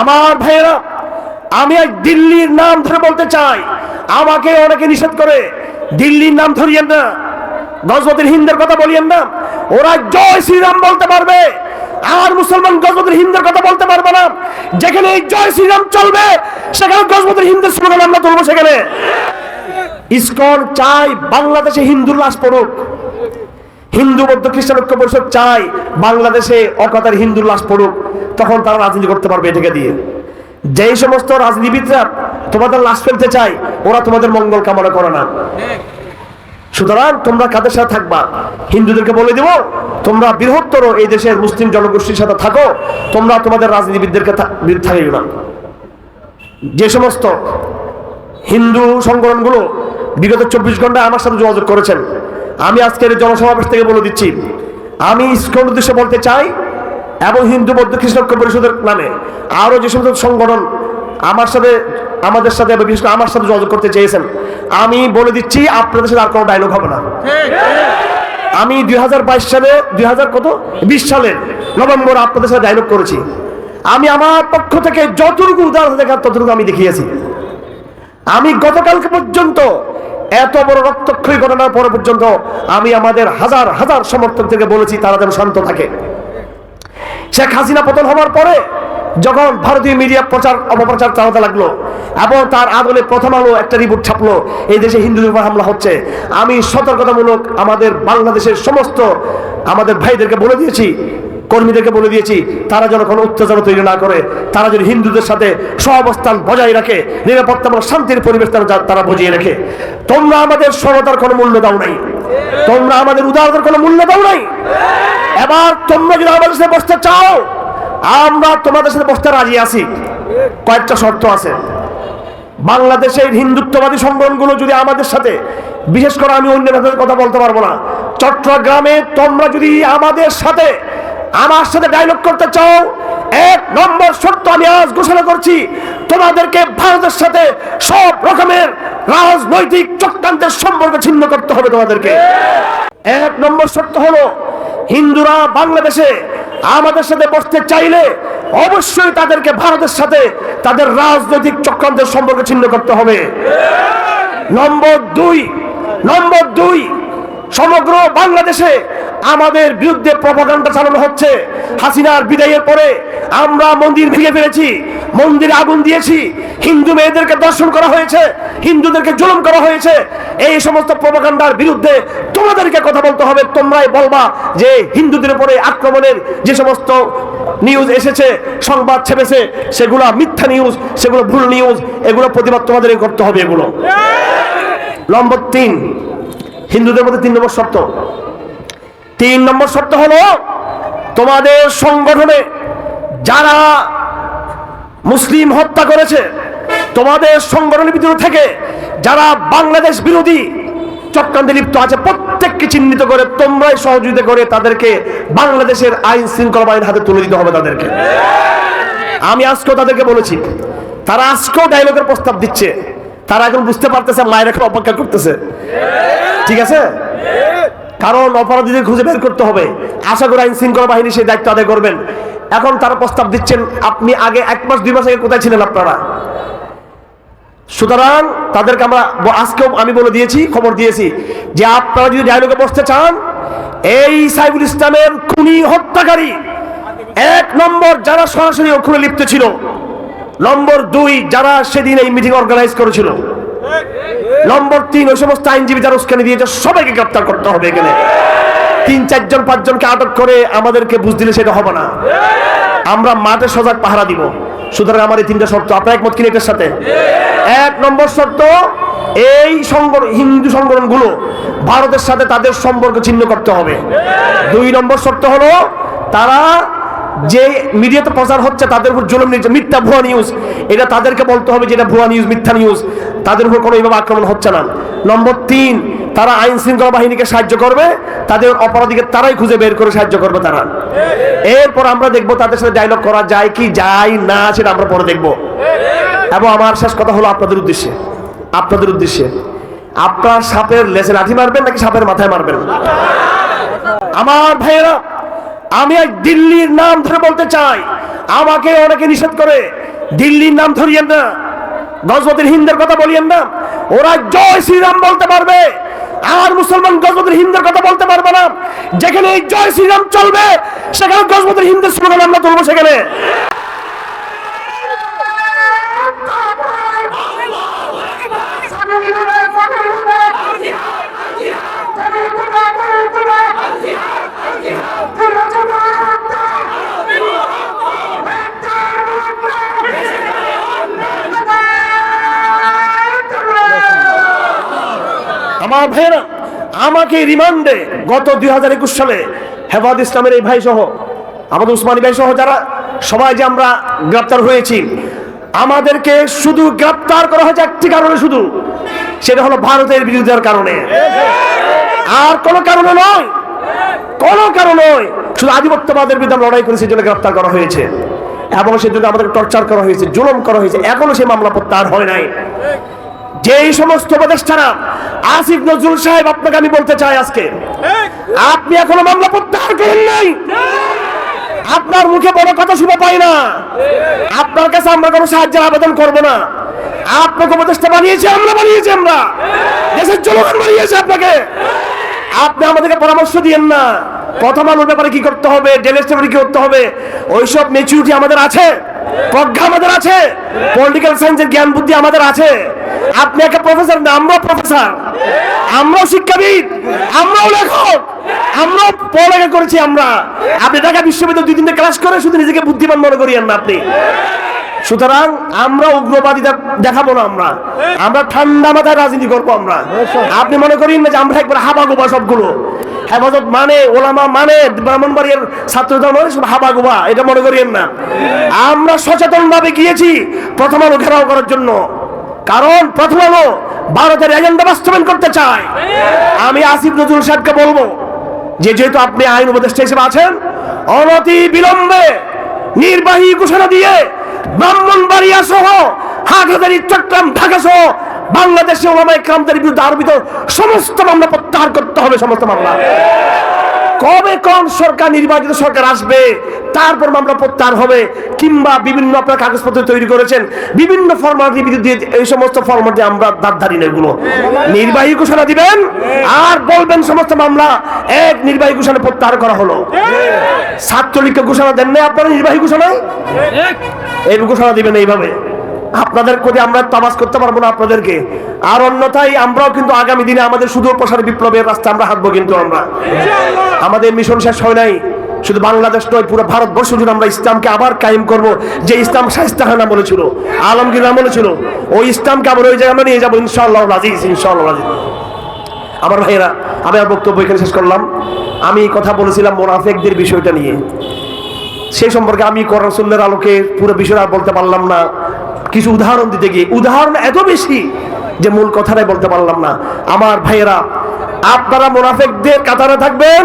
আমার ভাইয়েরা, আমি আজ দিল্লির নাম ধরে বলতে চাই। আমাকে অনেকে নিষেধ করে, দিল্লির নাম ধরিয়েন না। গজপতির হিন্দের কথা বলিয়েন না। ওরা জয় শ্রীরাম বলতে পারবে, আর মুসলমান গজপতির হিন্দের কথা বলতে পারবে না। যেখানে এই জয় শ্রীরাম চলবে, সেখানে গজপতির হিন্দের স্লোগান আমরা তুলবো সেখানে। ইসকন চাই বাংলাদেশে হিন্দুর লাশ পড়ুক। হিন্দু বৌদ্ধ খ্রিস্টান ঐক্য পরিষদ চাই বাংলাদেশে অকাতার হিন্দুর লাশ পড়ুক, তখন তারা রাজনীতি করতে পারবে এটাকে দিয়ে। যেই সমস্ত রাজনীতিবিদরা তোমাদের লাশ ফেলতে চায়, ওরা তোমাদের মঙ্গল কামনা করে না। সুতরাং তোমরা কাদের সাথে থাকবা? হিন্দুদেরকে বলে দেব, তোমরা বৃহত্তর এই দেশের মুসলিম জনগোষ্ঠীর সাথে থাকো, তোমরা তোমাদের রাজনীতিবিদদেরকে থাকিও না। যে সমস্ত হিন্দু সংগঠনগুলো বিগত চব্বিশ ঘন্টায় আমার সাথে যোগাযোগ করেছেন আমি আজকের জনসমাবেশ থেকে বলে দিচ্ছি, আমি ইস্কন উদ্দেশ্যে বলতে চাই, এবং হিন্দু বৌদ্ধ খ্রিস্ট পরিষদের নামে আরও যে সমস্ত সংগঠন আমার সাথে, আমাদের সাথে বিশেষ করে আমার সাথে যোগাযোগ করতে চেয়েছেন, আমি বলে দিচ্ছি, আপনাদের সাথে আর কোনো ডায়লগ হবে না। আমি দুই হাজার বাইশ সালে, দুই হাজার কত? বিশ সালের নভেম্বর আপনাদের সাথে ডায়লগ করেছি। আমি আমার পক্ষ থেকে যতটুকু উদাহরণ দেখার ততটুকু আমি দেখিয়েছি। আমি গতকালকে পর্যন্ত এত বড় রক্তক্ষয়ী ঘটনার পরে পর্যন্ত আমি আমাদের হাজার হাজার সমর্থকদেরকে বলেছি তারা যেন শান্ত থাকে। শেখ হাসিনা পতন হওয়ার পরে যখন ভারতীয় মিডিয়া প্রচার, অপপ্রচার চালাতে লাগল এবং তার আদলে প্রথম আলো একটা রিপোর্ট ছাপলো, এই দেশে হিন্দুদের উপর হামলা হচ্ছে। আমি সতর্কতামূলক আমাদের বাংলাদেশের সমস্ত আমাদের ভাইদেরকে বলে দিয়েছি কর্মীদেরকে বলে দিয়েছি, তারা যেন কোনো অত্যাচার তৈরি না করে, তারা যদি হিন্দুদের সাথে সহাবস্থান বজায় রাখে, নিরাপত্তা এবং শান্তির পরিবেশ তারা বজিয়ে রাখে। তোমরা আমাদের সরতার কোনো মূল্য দাও নাই। তোমরা আমাদের উদারতার কোনো মূল্য দাও নাই। এবার তোমরা যদি আমাদের সাথে বসতে চাও, আমরা তোমাদের সাথে বসতে রাজি আছি। কয়েকটা শর্ত আছে। বাংলাদেশের হিন্দুত্ববাদী সংগঠনগুলো যদি আমাদের সাথে, বিশেষ করে আমি অন্য কথা বলতে পারব না, চট্টগ্রামে তোমরা যদি আমাদের সাথে আমার সাথে ডায়লগ করতে চাও, এক নম্বর শর্ত আমি আজ ঘোষণা করছি, তোমাদেরকে ভারতের সাথে সব রকমের রাজনৈতিক চক্রান্তের সম্পর্ক ছিন্ন করতে হবে তোমাদেরকে। এক নম্বর শর্ত হলো, হিন্দুরা বাংলাদেশে আমাদের সাথে বসতে চাইলে অবশ্যই তাদেরকে ভারতের সাথে তাদের রাজনৈতিক চক্রান্তের সম্পর্ক ছিন্ন করতে হবে। নম্বর দুই নম্বর দুই, সমগ্র বাংলাদেশে আমাদের বিরুদ্ধে প্রপাগান্ডা চালানো হচ্ছে। হাসিনার বিদায়ের পরে আমরা মন্দির ভেঙে ফেলেছি, মন্দিরে আগুন দিয়েছি, হিন্দু মেয়েদেরকে দর্শন করা হয়েছে, হিন্দুদেরকে জুলুম করা হয়েছে। এই সমস্ত প্রপাগান্ডার বিরুদ্ধে তোমাদেরকে কথা বলতে হবে, তোমরাই বলবা যে হিন্দুদের উপরে আক্রমণের যে সমস্ত নিউজ এসেছে, সংবাদ ছেপেছে, সেগুলো মিথ্যা নিউজ সেগুলো ভুল নিউজ এগুলো প্রতিবাদ তোমাদেরকে করতে হবে এগুলো। নম্বর তিন, হিন্দুদের মধ্যে তিন নম্বর শর্ত। তিন নম্বর শর্ত হলো তোমাদের সংগঠনে যারা মুসলিম হত্যা করেছে, তোমাদের সংগঠনের ভিতর থেকে যারা বাংলাদেশ বিরোধী চক্রান্তে লিপ্ত আছে, প্রত্যেককে চিহ্নিত করে, তোমরাই সহযোগিতা করে তাদেরকে বাংলাদেশের আইন শৃঙ্খলা বাহিনীর হাতে তুলে দিতে হবে তাদেরকে। আমি আজকেও তাদেরকে বলেছি, তারা আজকেও ডায়লগের প্রস্তাব দিচ্ছে, তারা এখন বুঝতে পারতেছে, মায়ের এখন অপেক্ষা করতেছে। ঠিক আছে? কারণ অপরাধীদের খুঁজে বের করতে হবে। আশা করি আইন শৃঙ্খলা বাহিনী সেই দায়িত্ব আদায় করবেন। এখন তারা প্রস্তাব দিচ্ছেন, আপনি আগে এক মাস, দুই মাস আগে কোথায় ছিলেন আপনারা? সুতরাং তাদেরকে আমরা আজকেও আমি বলে দিয়েছি, খবর দিয়েছি যে আপনারা যদি ডায়লগে বসতে চান, এই সাইবুল ইসলামের খুনি হত্যাকারী এক নম্বর যারা সরাসরি খুনে লিপ্ত ছিল, নম্বর দুই যারা সেদিন এই মিটিং অর্গানাইজ করেছিল। নম্বর তিন, ওই সমস্ত আইনজীবী যারা উস্কানি দিয়েছে, সবাইকে গ্রেপ্তার করতে হবে এখানে। তিন চারজন পাঁচজনকে আটক করে আমাদেরকে বুঝ দিলে সেটা হবে না। আমরা মাঠে সজাগ পাহারা দিব। সুতরাং আমার এই তিনটা শর্ত। আপনার একমত কিনে এটার সাথে? এক নম্বর শর্ত, এই সংগঠন হিন্দু সংগঠনগুলো ভারতের সাথে তাদের সম্পর্ক ছিন্ন করতে হবে। দুই নম্বর শর্ত হলো, তারা যে মিডিয়াতে প্রচার হচ্ছে, তাদের উপর জুলুম নিচ্ছে মিথ্যা ভুয়া নিউজ এটা তাদেরকে বলতে হবে যে এটা ভুয়া নিউজ মিথ্যা নিউজ তাদের উপর কোনো এইভাবে আক্রমণ হচ্ছে না। নম্বর তিন, তারা আইন শৃঙ্খলা বাহিনীকে সাহায্য করবে, তাদের অপরাধীকে তারাই খুঁজে বের করে সাহায্য করবে তারা। এরপর আমরা দেখব তাদের সাথে ডায়লগ করা যায় কি, যায় না সেটা আমরা পরে দেখব। এবং আমার শেষ কথা হলো আপনাদের উদ্দেশ্যে আপনাদের উদ্দেশ্যে। আপনার সাপের লেসে লাঠি মারবেন নাকি সাপের মাথায় মারবেন? আমার ভাইয়েরা, আমি আজ দিল্লির নাম ধরে বলতে চাই। আমাকে অনেকে নিষেধ করে, দিল্লির নাম ধরিয়েন না। গজপতির হিন্দের কথা বলিয়েন না। ওরা জয় শ্রীরাম বলতে পারবে, আর মুসলমান গজপতির হিন্দের কথা বলতে পারবে না। যেখানে এই জয় শ্রীরাম চলবে, সেখানে গজপতির হিন্দের স্লোগান আমরা তুলবো সেখানে। ভাইয়েরা, আমাকে রিমান্ডে গত দুই হাজার একুশ সালে হেফাজ ইসলামের এই ভাই সহ আমাদের উসমানী ভাই সহ যারা, সবাই যে আমরা গ্রেপ্তার হয়েছি, আমাদেরকে শুধু গ্রেপ্তার করা হয়েছে একটি কারণে শুধু, সেটা হলো ভারতের বিরোধিতার কারণে। আর কোনো কারণে নয়, কোনো কারণে শুধু আধিপত্যবাদের বিরুদ্ধে আমরা লড়াই করেছি জন্য গ্রেপ্তার করা হয়েছে। এবং সেজন্য আমাদের টর্চার করা হয়েছে, জুলুম করা হয়েছে, এখনও সেই মামলা প্রত্যাহার হয় নাই। যেই সমস্ত উপদেষ্টারা আসিফ নজরুল সাহেব আপনাকে আমি বলতে চাই আজকে, আপনি এখনও মামলা প্রত্যাহার করেন নাই। আপনার মুখে বড় কথা শুনে পাই না। আপনার কাছে আমরা কোনো সাহায্যের আবেদন করব না। আপনাকে উপদেষ্টা বানিয়েছি আমরা বানিয়েছি আমরা। দেশের জনগণ বানিয়েছে আপনাকে। আপনি আমাদেরকে পরামর্শ দিয়েন না। প্রথম আলোর ব্যাপারে কি করতে হবে, ডেলের ব্যাপারে কি করতে হবে, ওইসব মেচুরিটি আমাদের আছে, প্রজ্ঞা আমাদের আছে পলিটিক্যাল সায়েন্সের জ্ঞান বুদ্ধি আমাদের আছে। আপনি একটা প্রফেসর না আমরাও প্রফেসর। আমরাও শিক্ষাবিদ, আমরাও লেখক, আমরাও পড়ালেখা করেছি আমরা। আপনি ঢাকা বিশ্ববিদ্যালয় দুই তিনটে ক্লাস করে শুধু নিজেকে বুদ্ধিমান মনে করিয়েন না আপনি। সুতরাং আমরা উগ্রবাদী দেখাবো না আমরা। আমরা ঠান্ডা মাথায় রাজনীতি করব আমরা। আপনি মনে করেন না যে আমরা একবার হাবা গোবা সবগুলো। হেফাজত মানে ওলামা মানে ব্রাহ্মণবাড়িয়ার ছাত্রদল মানে হাবা গোবা এটা মনে করিয়েন না। আমরা সচেতন ভাবে গিয়েছি প্রথম আলো ঘেরাও করার জন্য। কারণ প্রথম আলো ভারতের এজেন্ডা বাস্তবায়ন করতে চায় আমি আসিফ নজরুল সাহেবকে বলব, যে যেহেতু আপনি আইন উপদেষ্টা হিসেবে আছেন, অনতি বিলম্বে নির্বাহী ঘোষণা দিয়ে ব্রাহ্মণবাড়িয়া সহ হাটহাজারি চট্টগ্রাম, ঢাকা সহ বাংলাদেশে ওলামায় ক্রামদের বিরুদ্ধে আরোপিত সমস্ত মামলা প্রত্যাহার করতে হবে, সমস্ত মামলা। কবে কোন সরকার নির্বাচিত সরকার আসবে তারপর মামলা প্রত্যাহার হবে কিংবা বিভিন্ন আপনার কাগজপত্র তৈরি করেছেন বিভিন্ন ফর্মালিটির দিয়ে এই সমস্ত ফর্মালিটি আমরা দাঁত ধারি না এগুলো। নির্বাহী ঘোষণা দিবেন আর বলবেন সমস্ত মামলা এক নির্বাহী ঘোষণা প্রত্যাহার করা হলো। ছাত্রলীগকে ঘোষণা দেন না আপনারা নির্বাহী ঘোষণায়? এই ঘোষণা দিবেন এইভাবে। আপনাদের প্রতি আমরা তামাজ করতে পারব না আপনাদেরকে। আর অন্যথায় আমরাও কিন্তু আগামী দিনে আমাদের সুদূর প্রসার বিপ্লবের রাস্তা আমরা হাঁটবো কিন্তু আমরা। আমাদের মিশন শেষ হয় নাই। শুধু বাংলাদেশ নয়, পুরো ভারতবর্ষ জুড়ে আমরা ইসলামকে আবার কায়েম করব, যে ইসলাম শাইস্তাহানা বলেছিল আলমগীর বলেছিল ওই ইসলামকে আবার ওই জায়গায় আমরা নিয়ে যাব, ইনশাআল্লাহ রাজিজ ইনশাআল্লাহ আমার ভাইয়েরা, আমি আর বক্তব্য এখানে শেষ করলাম। আমি কথা বলেছিলাম মোনাফেকদের বিষয়টা নিয়ে। সেই সম্পর্কে আমি করসুল্লের আলোকে পুরো বিষয়টা বলতে পারলাম না। কিছু উদাহরণ দিতে গিয়ে, উদাহরণ এত বেশি যে মূল কথাটাই বলতে পারলাম না। আমার ভাইয়েরা, আপনারা মোনাফেকদের কাতারে থাকবেন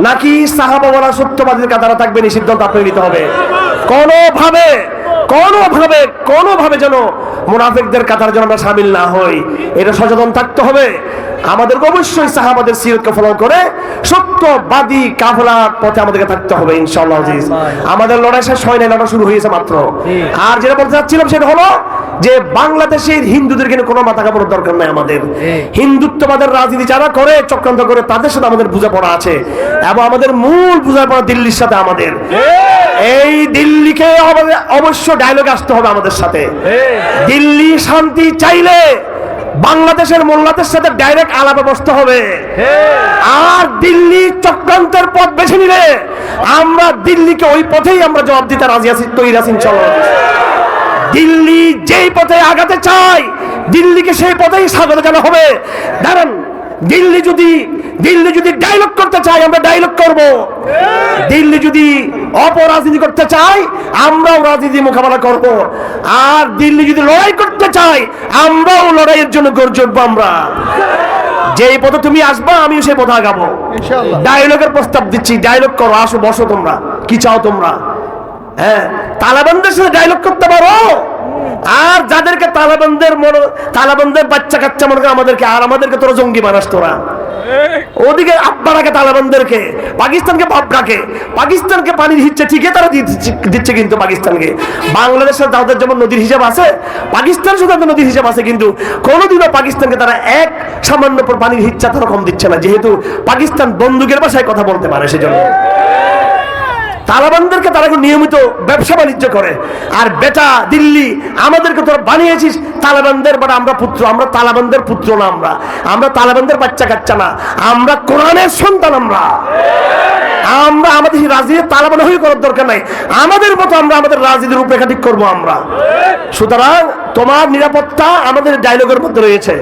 নাকি সাহাবাওয়ালা সত্যবাদীর কাতারে থাকবেন? এই সিদ্ধান্ত আপনি নিতে হবে। কোনোভাবে কোনোভাবে কোনোভাবে যেন মুনাফিকদের কাতারে যেন আমরা সামিল না হই। এটা সচেতন থাকতে হবে। আমাদের অবশ্যই সাহাবাদের সিরতকে ফলো করে সত্যবাদী কাফলার পথে আমাদেরকে থাকতে হবে ইনশাআল্লাহ আজিজ। আমাদের লড়াই শেষ হয় না লড়াই শুরু হয়েছে মাত্র। আর যেটা বলতে চাচ্ছিলাম সেটা হলো যে বাংলাদেশের হিন্দুদের কিন্তু কোনো মাথা কাপড়ের দরকার নাই আমাদের। হিন্দুত্ববাদের রাজনীতি যারা করে চক্রান্ত করে তাদের সাথে আমাদের বোঝাপড়া আছে। এবং আমাদের মূল বোঝাপড়া দিল্লির সাথে আমাদের। এই দিল্লিকে অবশ্য ডায়লগ আসতে হবে আমাদের সাথে। দিল্লি শান্তি চাইলে বাংলাদেশের মোল্লাদের সাথে ডাইরেক্ট আলাপে বসতে হবে। আর দিল্লি চক্রান্তের পথ বেছে নিলে আমরা দিল্লিকে ওই পথেই আমরা জবাব দিতে রাজি আছি, তৈরি আছি চলো দিল্লি যেই পথে আগাতে চাই দিল্লিকে সেই পথেই স্বাগত জানা হবে। দাঁড়ান দিল্লি যদি দিল্লি যদি ডায়লগ করতে চায় আমরা ডায়লগ করব। দিল্লি যদি অপরাজনীতি করতে চায় আমরাও রাজনীতি মোকাবেলা করব। আর দিল্লি যদি লড়াই করতে চায় আমরাও লড়াইয়ের জন্য গর্জে উঠবো আমরা। যেই পথে তুমি আসবা আমিও সেই পথে আগাবো। ডায়লগের প্রস্তাব দিচ্ছি ডায়লগ করো আসো বসো তোমরা। কি চাও তোমরা? হ্যাঁ তালেবানদের সাথে ডায়লগ করতে পারো। আর যাদেরকে তালেবানদের মনে তালেবানদের বাচ্চা কাচ্চা মনে আমাদেরকে, আর আমাদেরকে তোরা জঙ্গি বানাস তোরা। ওদিকে আব্বারাকে তালেবানদেরকে পাকিস্তানকে বাপরাকে পাকিস্তানকে পানির হিচ্ছে ঠিকই তারা দিচ্ছে দিচ্ছে কিন্তু পাকিস্তানকে। বাংলাদেশের তাদের যেমন নদীর হিসাব আছে, পাকিস্তান শুধু একটা নদীর হিসাব আছে, কিন্তু কোনোদিনও পাকিস্তানকে তারা এক সামান্য পর পানির হিচ্ছা তারা কম দিচ্ছে না, যেহেতু পাকিস্তান বন্দুকের ভাষায় কথা বলতে পারে সেজন্য। তালেবানদেরকে তারা নিয়মিত ব্যবসা বাণিজ্য করে। আর বেটা, দিল্লি, আমাদেরকে তোরা বানিয়েছিস তালেবানদের, বাট আমরা পুত্র, আমরা তালেবানদের পুত্র না আমরা। আমরা তালেবানদের বাচ্চা কাচ্চা না। আমরা কোরআনের সন্তান আমরা। আমরা আমাদের রাজনীতি তালেবান হয়ে করার দরকার নাই। আমাদের মতো আমরা আমাদের রাজনীতির রূপরেখা ঠিক করব আমরা। সুতরাং তোমার নিরাপত্তা আমাদের ডায়লগের মধ্যে রয়েছে।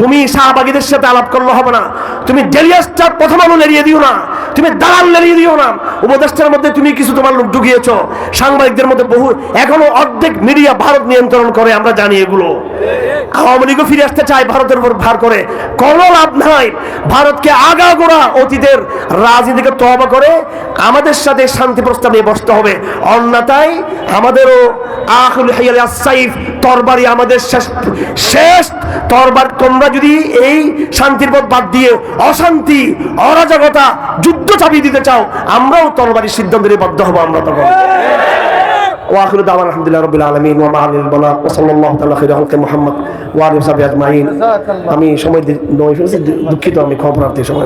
তুমি শাহবাগীদের সাথে আলাপ করলে হবে না। তুমি ডেলিয়াসটা প্রথম আলো লেরিয়ে দিও না। তুমি দালাল লেরিয়ে দিও না। উপদেষ্টার মধ্যে তুমি কিছু তোমার লোক ঢুকিয়েছ। সাংবাদিকদের মধ্যে বহু এখনও অর্ধেক মিডিয়া ভারত নিয়ন্ত্রণ করে, আমরা জানি এগুলো। আওয়ামী লীগও ফিরে আসতে চায় ভারতের উপর ভার করে। কোনো লাভ নাই। ভারতকে আগাগোড়া অতীতের রাজনীতিকে তবা করে আমাদের সাথে শান্তি প্রস্তাব নিয়ে বসতে হবে। অন্যথায় আমাদেরও আহুল হাইয়াল সাইফ তরবারি আমাদের শেষ শেষ তরবার তোমরা যদি এই শান্তির পথ বাদ দিয়ে অশান্তি অরাজকতা যুদ্ধ চাপিয়ে দিতে চাও আমরাও তরবারির সিদ্ধান্ত নিয়ে বাধ্য হবো আমরা তখন واخر دعوانا الحمد لله رب العالمين وما على البلاغ وصلى الله تعالى خير خلق محمد وعلى اله وصحبه اجمعين আমি সময় দি- নয় ফেলেছি দুঃখিত আমি খবরার্থী সময়